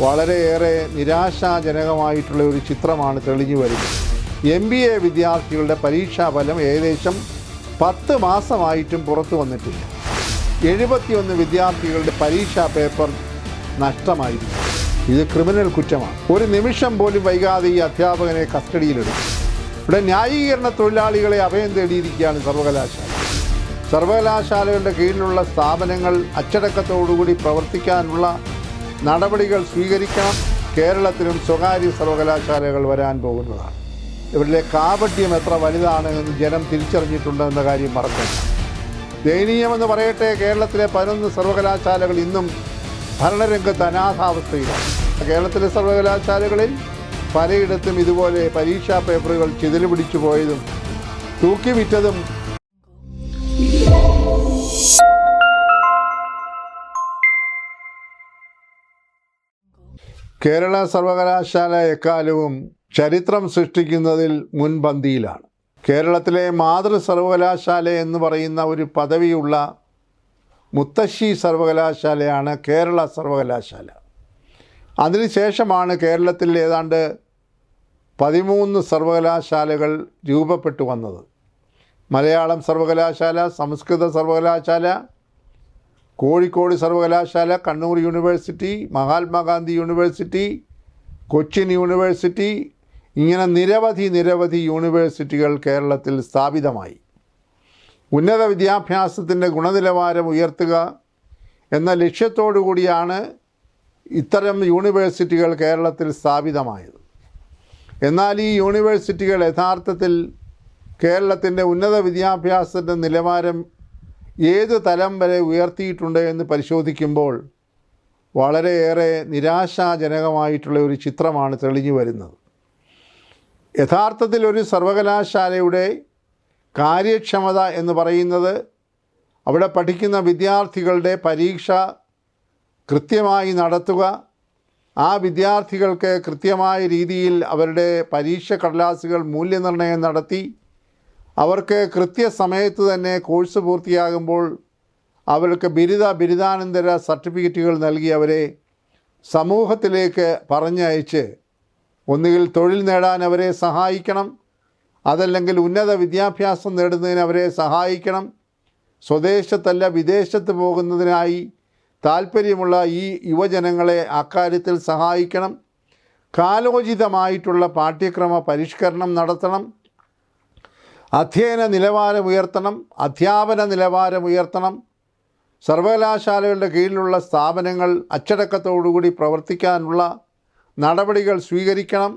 വളരെയേറെ നിരാശാജനകമായിട്ടുള്ള ഒരു ചിത്രമാണ് തെളിഞ്ഞു വരുന്നത്. എം ബി എ വിദ്യാർത്ഥികളുടെ പരീക്ഷാഫലം ഏകദേശം പത്ത് മാസമായിട്ടും പുറത്തു വന്നിട്ടില്ല. എഴുപത്തിയൊന്ന് വിദ്യാർത്ഥികളുടെ പരീക്ഷാ പേപ്പർ നഷ്ടമായിരുന്നു. ഇത് ക്രിമിനൽ കുറ്റമാണ്. ഒരു നിമിഷം പോലും വൈകാതെ ഈ അധ്യാപകനെ കസ്റ്റഡിയിലെടുക്കും ഇവിടെ ന്യായീകരണ തൊഴിലാളികളെ അഭയം തേടിയിരിക്കുകയാണ് സർവകലാശാല. സർവകലാശാലകളുടെ കീഴിലുള്ള സ്ഥാപനങ്ങൾ അച്ചടക്കത്തോടുകൂടി പ്രവർത്തിക്കാനുള്ള നടപടികൾ സ്വീകരിക്കണം. കേരളത്തിലും സ്വകാര്യ സർവകലാശാലകൾ വരാൻ പോകുന്നതാണ്. ഇവരിലെ കാപട്യം എത്ര വലുതാണ് എന്ന് ജനം തിരിച്ചറിഞ്ഞിട്ടുണ്ടെന്ന കാര്യം മറക്കരുത്. ദയനീയമെന്ന് പറയട്ടെ കേരളത്തിലെ പതിനൊന്ന് സർവകലാശാലകൾ ഇന്നും ഭരണരംഗത്ത് അനാഥാവസ്ഥയിലാണ്. കേരളത്തിലെ സർവകലാശാലകളിൽ പലയിടത്തും ഇതുപോലെ പരീക്ഷാ പേപ്പറുകൾ ചിതൽ പിടിച്ചു പോയതും തൂക്കി കേരള സർവകലാശാല എക്കാലവും ചരിത്രം സൃഷ്ടിക്കുന്നതിൽ മുൻപന്തിയിലാണ്. കേരളത്തിലെ മാതൃ സർവകലാശാല എന്ന് പറയുന്ന ഒരു പദവിയുള്ള മുത്തശ്ശി സർവകലാശാലയാണ് കേരള സർവകലാശാല. അതിനുശേഷമാണ് കേരളത്തിൽ ഏതാണ്ട് പതിമൂന്ന് സർവകലാശാലകൾ രൂപപ്പെട്ടു വന്നത്. മലയാളം സർവകലാശാല സംസ്കൃത സർവകലാശാല കോഴിക്കോട് സർവകലാശാല Kannur university Mahatma Gandhi university Cochin university ഇങ്ങനെ നിരവധി നിരവധി യൂണിവേഴ്സിറ്റികൾ കേരളത്തിൽ സ്ഥാപിതമായി. ഉന്നത വിദ്യാഭ്യാസത്തിന്റെ ഗുണനിലവാരം ഉയർത്തുക എന്ന ലക്ഷ്യത്തോടു കൂടിയാണ് ഇത്തരം യൂണിവേഴ്സിറ്റികൾ കേരളത്തിൽ സ്ഥാപിതമായത്. എന്നാൽ ഈ യൂണിവേഴ്സിറ്റികൾ യഥാർത്ഥത്തിൽ കേരളത്തിന്റെ ഉന്നത വിദ്യാഭ്യാസത്തിന്റെ നിലവാരം ഏത് തലം വരെ ഉയർത്തിയിട്ടുണ്ട് എന്ന് പരിശോധിക്കുമ്പോൾ വളരെയേറെ നിരാശാജനകമായിട്ടുള്ള ഒരു ചിത്രമാണ് തെളിഞ്ഞു വരുന്നത്. യഥാർത്ഥത്തിൽ ഒരു സർവകലാശാലയുടെ കാര്യക്ഷമത എന്ന് പറയുന്നത് അവിടെ പഠിക്കുന്ന വിദ്യാർത്ഥികളുടെ പരീക്ഷ കൃത്യമായി നടത്തുക ആ വിദ്യാർത്ഥികൾക്ക് കൃത്യമായ രീതിയിൽ അവരുടെ പരീക്ഷ കടലാസുകൾ മൂല്യനിർണയം നടത്തി അവർക്ക് കൃത്യസമയത്ത് തന്നെ കോഴ്സ് പൂർത്തിയാകുമ്പോൾ അവർക്ക് ബിരുദ ബിരുദാനന്തര സർട്ടിഫിക്കറ്റുകൾ നൽകി അവരെ സമൂഹത്തിലേക്ക് പറഞ്ഞയച്ച് ഒന്നുകിൽ തൊഴിൽ നേടാൻ അവരെ സഹായിക്കണം അതല്ലെങ്കിൽ ഉന്നത വിദ്യാഭ്യാസം നേടുന്നതിന് അവരെ സഹായിക്കണം. സ്വദേശത്തല്ല വിദേശത്ത് പോകുന്നതിനായി താല്പര്യമുള്ള ഈ യുവജനങ്ങളെ അക്കാര്യത്തിൽ സഹായിക്കണം. കാലോചിതമായിട്ടുള്ള പാഠ്യക്രമ പരിഷ്കരണം നടത്തണം. അധ്യയന നിലവാരം ഉയർത്തണം അധ്യാപന നിലവാരം ഉയർത്തണം സർവകലാശാലകളുടെ കീഴിലുള്ള സ്ഥാപനങ്ങൾ അച്ചടക്കത്തോടുകൂടി പ്രവർത്തിക്കാനുള്ള നടപടികൾ സ്വീകരിക്കണം.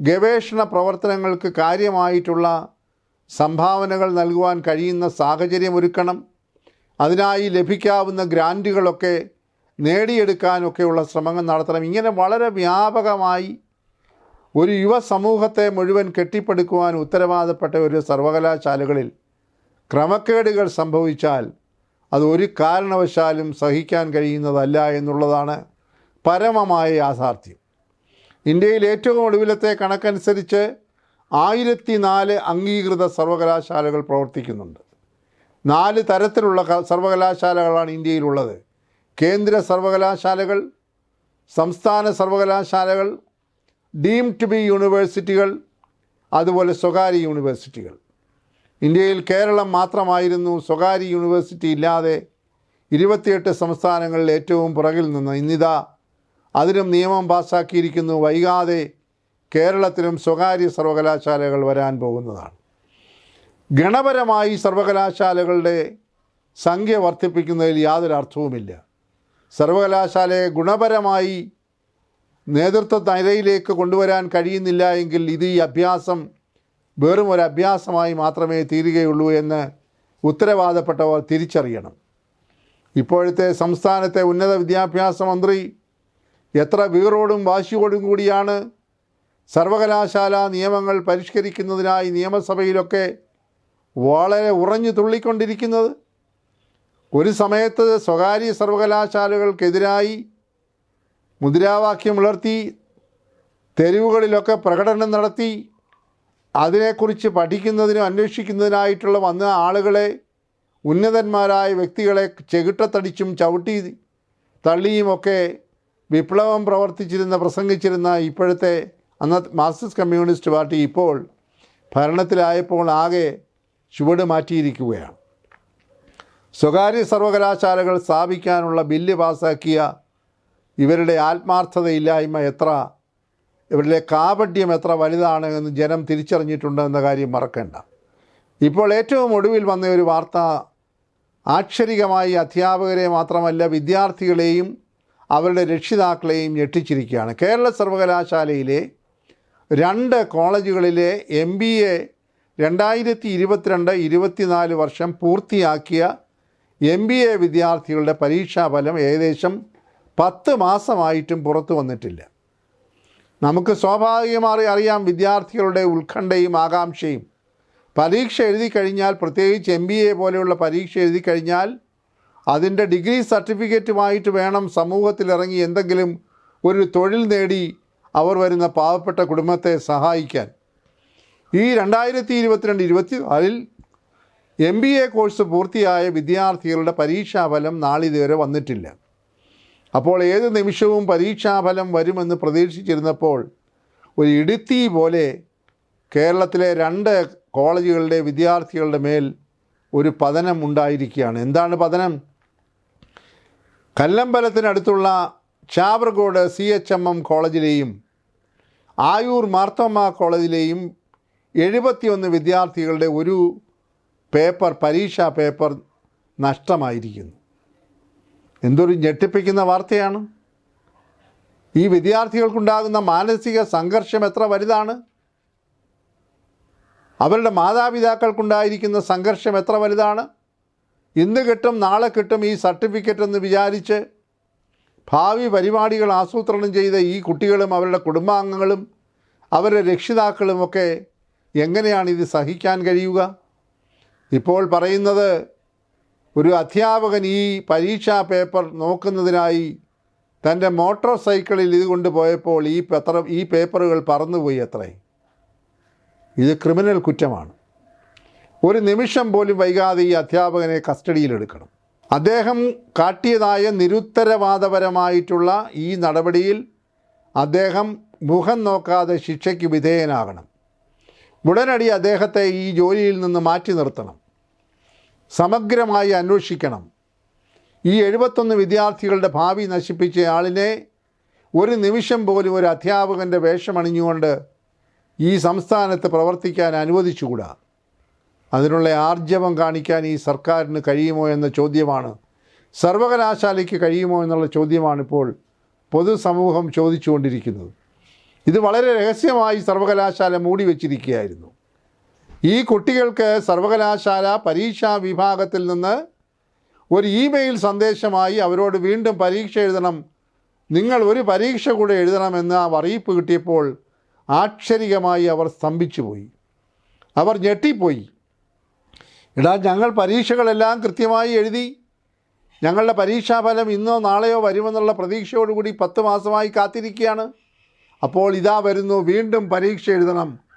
ഗവേഷണ പ്രവർത്തനങ്ങൾക്ക് കാര്യമായിട്ടുള്ള സംഭാവനകൾ നൽകുവാൻ കഴിയുന്ന സാഹചര്യം ഒരുക്കണം അതിനായി ലഭിക്കാവുന്ന ഗ്രാന്റുകളൊക്കെ നേടിയെടുക്കാനൊക്കെയുള്ള ശ്രമങ്ങൾ നടത്തണം. ഇങ്ങനെ വളരെ വ്യാപകമായി ഒരു യുവ സമൂഹത്തെ മുഴുവൻ കെട്ടിപ്പടുക്കുവാൻ ഉത്തരവാദപ്പെട്ട ഒരു സർവകലാശാലകളിൽ ക്രമക്കേടുകൾ സംഭവിച്ചാൽ അത് ഒരു കാരണവശാലും സഹിക്കാൻ കഴിയുന്നതല്ല എന്നുള്ളതാണ് പരമമായ യാഥാർത്ഥ്യം. ഇന്ത്യയിൽ ഏറ്റവും ഒടുവിലത്തെ കണക്കനുസരിച്ച് ആയിരത്തി നാല് അംഗീകൃത സർവകലാശാലകൾ പ്രവർത്തിക്കുന്നുണ്ട്. നാല് തരത്തിലുള്ള സർവകലാശാലകളാണ് ഇന്ത്യയിലുള്ളത്. കേന്ദ്ര സർവകലാശാലകൾ സംസ്ഥാന സർവകലാശാലകൾ ഡീം ടു ബി യൂണിവേഴ്സിറ്റികൾ അതുപോലെ സ്വകാര്യ യൂണിവേഴ്സിറ്റികൾ. ഇന്ത്യയിൽ കേരളം മാത്രമായിരുന്നു സ്വകാര്യ യൂണിവേഴ്സിറ്റി ഇല്ലാതെ ഇരുപത്തിയെട്ട് സംസ്ഥാനങ്ങളിൽ ഏറ്റവും പുറകിൽ നിന്ന് ഇന്നിതാ അതിനും നിയമം പാസ്സാക്കിയിരിക്കുന്നു വൈകാതെ കേരളത്തിലും സ്വകാര്യ സർവകലാശാലകൾ വരാൻ പോകുന്നതാണ്. ഗണപരമായി സർവകലാശാലകളുടെ സംഖ്യ വർദ്ധിപ്പിക്കുന്നതിൽ യാതൊരു അർത്ഥവുമില്ല. സർവകലാശാലയെ ഗുണപരമായി നേതൃത്വ നിലയിലേക്ക് കൊണ്ടുവരാൻ കഴിയുന്നില്ല എങ്കിൽ ഇത് ഈ അഭ്യാസം വെറും ഒരു അഭ്യാസമായി മാത്രമേ തീരുകയുള്ളൂ എന്ന് ഉത്തരവാദപ്പെട്ടവർ തിരിച്ചറിയണം. ഇപ്പോഴത്തെ സംസ്ഥാനത്തെ ഉന്നത വിദ്യാഭ്യാസ മന്ത്രി എത്ര വീറോടും വാശിയോടും കൂടിയാണ് സർവകലാശാല നിയമങ്ങൾ പരിഷ്കരിക്കുന്നതിനായി നിയമസഭയിലൊക്കെ വളരെ ഉറഞ്ഞു തുള്ളിക്കൊണ്ടിരിക്കുന്നത്. ഒരു സമയത്ത് സ്വകാര്യ സർവകലാശാലകൾക്കെതിരായി മുദ്രാവാക്യം ഉയർത്തി തെരുവുകളിലൊക്കെ പ്രകടനം നടത്തി അതിനെക്കുറിച്ച് പഠിക്കുന്നതിനും അന്വേഷിക്കുന്നതിനായിട്ടുള്ള വന്ന ആളുകളെ ഉന്നതന്മാരായ വ്യക്തികളെ ചെകിട്ടത്തടിച്ചും ചവിട്ടി തള്ളിയുമൊക്കെ വിപ്ലവം പ്രവർത്തിച്ചിരുന്ന പ്രസംഗിച്ചിരുന്ന ഇപ്പോഴത്തെ അന്ന മാർക്സിസ്റ്റ് കമ്മ്യൂണിസ്റ്റ് പാർട്ടി ഇപ്പോൾ ഭരണത്തിലായപ്പോൾ ആകെ ചുവട് മാറ്റിയിരിക്കുകയാണ്. സ്വകാര്യ സർവകലാശാലകൾ സ്ഥാപിക്കാനുള്ള ബില്ല് പാസാക്കിയ ഇവരുടെ ആത്മാർത്ഥതയില്ലായ്മ എത്ര ഇവരുടെ കാപട്യം എത്ര വലുതാണ് എന്ന് ജനം തിരിച്ചറിഞ്ഞിട്ടുണ്ട് എന്ന കാര്യം മറക്കേണ്ട. ഇപ്പോൾ ഏറ്റവും ഒടുവിൽ വന്ന ഒരു വാർത്ത ആക്ഷരികമായി അധ്യാപകരെ മാത്രമല്ല വിദ്യാർത്ഥികളെയും അവരുടെ രക്ഷിതാക്കളെയും ഞെട്ടിച്ചിരിക്കുകയാണ്. കേരള സർവകലാശാലയിലെ രണ്ട് കോളേജുകളിലെ എം ബി എ രണ്ടായിരത്തി ഇരുപത്തിരണ്ട് ഇരുപത്തിനാല് വർഷം പൂർത്തിയാക്കിയ എം ബി എ വിദ്യാർത്ഥികളുടെ പരീക്ഷാഫലം ഏകദേശം പത്ത് മാസമായിട്ടും പുറത്തു വന്നിട്ടില്ല. നമുക്ക് സ്വാഭാവികമായി അറിയാം വിദ്യാർത്ഥികളുടെ ഉത്കണ്ഠയും ആകാംക്ഷയും. പരീക്ഷ എഴുതി കഴിഞ്ഞാൽ പ്രത്യേകിച്ച് എം ബി എ പോലെയുള്ള പരീക്ഷ എഴുതി കഴിഞ്ഞാൽ അതിന്റെ ഡിഗ്രി സർട്ടിഫിക്കറ്റുമായിട്ട് വേണം സമൂഹത്തിലിറങ്ങി എന്തെങ്കിലും ഒരു തൊഴിൽ നേടി അവർ വരുന്ന പാവപ്പെട്ട കുടുംബത്തെ സഹായിക്കാൻ. ഈ രണ്ടായിരത്തി ഇരുപത്തിരണ്ട് ഇരുപത്തി നാലിൽ എം ബി എ കോഴ്സ് പൂർത്തിയായ വിദ്യാർത്ഥികളുടെ പരീക്ഷാഫലം നാളിതുവരെ വന്നിട്ടില്ല. അപ്പോൾ ഏത് നിമിഷവും പരീക്ഷാഫലം വരുമെന്ന് പ്രതീക്ഷിച്ചിരുന്നപ്പോൾ ഒരു ഇടുത്തി പോലെ കേരളത്തിലെ രണ്ട് കോളേജുകളുടെ വിദ്യാർത്ഥികളുടെ മേൽ ഒരു പതനം ഉണ്ടായിരിക്കുകയാണ്. എന്താണ് പതനം? കല്ലമ്പലത്തിനടുത്തുള്ള Chavarcode C H M M കോളേജിലെയും Ayur Marthoma കോളേജിലെയും എഴുപത്തിയൊന്ന് വിദ്യാർത്ഥികളുടെ ഒരു പേപ്പർ പരീക്ഷാ പേപ്പർ നഷ്ടമായിരിക്കുന്നു. എന്തൊരു ഞെട്ടിപ്പിക്കുന്ന വാർത്തയാണ്? ഈ വിദ്യാർത്ഥികൾക്കുണ്ടാകുന്ന മാനസിക സംഘർഷം എത്ര വലുതാണ്? അവരുടെ മാതാപിതാക്കൾക്കുണ്ടായിരിക്കുന്ന സംഘർഷം എത്ര വലുതാണ്? ഇന്ന് കിട്ടും നാളെ കിട്ടും ഈ സർട്ടിഫിക്കറ്റ് എന്ന് വിചാരിച്ച് ഭാവി പരിപാടികൾ ആസൂത്രണം ചെയ്ത ഈ കുട്ടികളും അവരുടെ കുടുംബാംഗങ്ങളും അവരുടെ രക്ഷിതാക്കളുമൊക്കെ എങ്ങനെയാണ് ഇത് സഹിക്കാൻ കഴിയുക? ഇപ്പോൾ പറയുന്നത് ഒരു അധ്യാപകൻ ഈ പരീക്ഷാ പേപ്പർ നോക്കുന്നതിനായി തന്റെ മോട്ടോർ സൈക്കിളിൽ ഇത് കൊണ്ടുപോയപ്പോൾ ഈ പത്ര ഈ പേപ്പറുകൾ പറന്നുപോയി അത്രേ. ഇത് ക്രിമിനൽ കുറ്റമാണ്. ഒരു നിമിഷം പോലും വൈകാതെ ഈ അധ്യാപകനെ കസ്റ്റഡിയിലെടുക്കണം. അദ്ദേഹം കാട്ടിയതായ നിരുത്തരവാദപരമായിട്ടുള്ള ഈ നടപടിയിൽ അദ്ദേഹം മുഖം നോക്കാതെ ശിക്ഷയ്ക്ക് വിധേയനാകണം. ഉടനടി അദ്ദേഹത്തെ ഈ ജോലിയിൽ നിന്ന് മാറ്റി നിർത്തണം. സമഗ്രമായി അന്വേഷിക്കണം. ഈ എഴുപത്തൊന്ന് വിദ്യാർത്ഥികളുടെ ഭാവി നശിപ്പിച്ച ആളിനെ ഒരു നിമിഷം പോലും ഒരു അധ്യാപകന്റെ വേഷമണിഞ്ഞുകൊണ്ട് ഈ സംസ്ഥാനത്ത് പ്രവർത്തിക്കാൻ അനുവദിച്ചുകൂടാ? അതിനുള്ള ആർജവം കാണിക്കാൻ ഈ സർക്കാരിന് കഴിയുമോ എന്ന ചോദ്യമാണ്. സർവകലാശാലയ്ക്ക് കഴിയുമോ എന്നുള്ള ചോദ്യമാണിപ്പോൾ പൊതുസമൂഹം ചോദിച്ചുകൊണ്ടിരിക്കുന്നത്. ഇത് വളരെ രഹസ്യമായി സർവകലാശാല മൂടി വച്ചിരിക്കുകയായിരുന്നു ഈ കുട്ടികൾക്ക് സർവകലാശാല പരീക്ഷാ വിഭാഗത്തിൽ നിന്ന് ഒരു ഇമെയിൽ സന്ദേശമായി അവരോട് വീണ്ടും പരീക്ഷ എഴുതണം. നിങ്ങൾ ഒരു പരീക്ഷ കൂടെ എഴുതണമെന്ന് ആ അറിയിപ്പ് കിട്ടിയപ്പോൾ ആക്ഷരികമായി അവർ സ്തംഭിച്ചുപോയി. അവർ ഞെട്ടിപ്പോയി. ഇടാ ഞങ്ങൾ പരീക്ഷകളെല്ലാം കൃത്യമായി എഴുതി. ഞങ്ങളുടെ പരീക്ഷാഫലം ഇന്നോ നാളെയോ വരുമെന്നുള്ള പ്രതീക്ഷയോടുകൂടി പത്ത് മാസമായി കാത്തിരിക്കുകയാണ്. അപ്പോൾ ഇതാ വരുന്നു വീണ്ടും പരീക്ഷ എഴുതണം.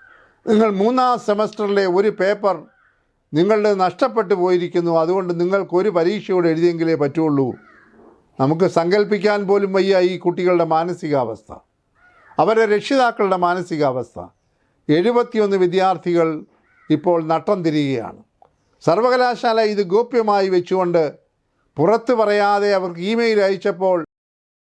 നിങ്ങൾ മൂന്നാം സെമസ്റ്ററിലെ ഒരു പേപ്പർ നിങ്ങളുടെ നഷ്ടപ്പെട്ടു പോയിരിക്കുന്നു. അതുകൊണ്ട് നിങ്ങൾക്കൊരു പരീക്ഷയോട് എഴുതിയെങ്കിലേ പറ്റുള്ളൂ. നമുക്ക് സങ്കല്പിക്കാൻ പോലും വയ്യ ഈ കുട്ടികളുടെ മാനസികാവസ്ഥ. അവരെ രക്ഷിതാക്കളുടെ മാനസികാവസ്ഥ. എഴുപത്തിയൊന്ന് വിദ്യാർത്ഥികൾ ഇപ്പോൾ നട്ടം തിരിയുകയാണ്. സർവകലാശാല ഇത് ഗോപ്യമായി വെച്ചുകൊണ്ട് പുറത്തു പറയാതെ അവർക്ക് ഇമെയിൽ അയച്ചപ്പോൾ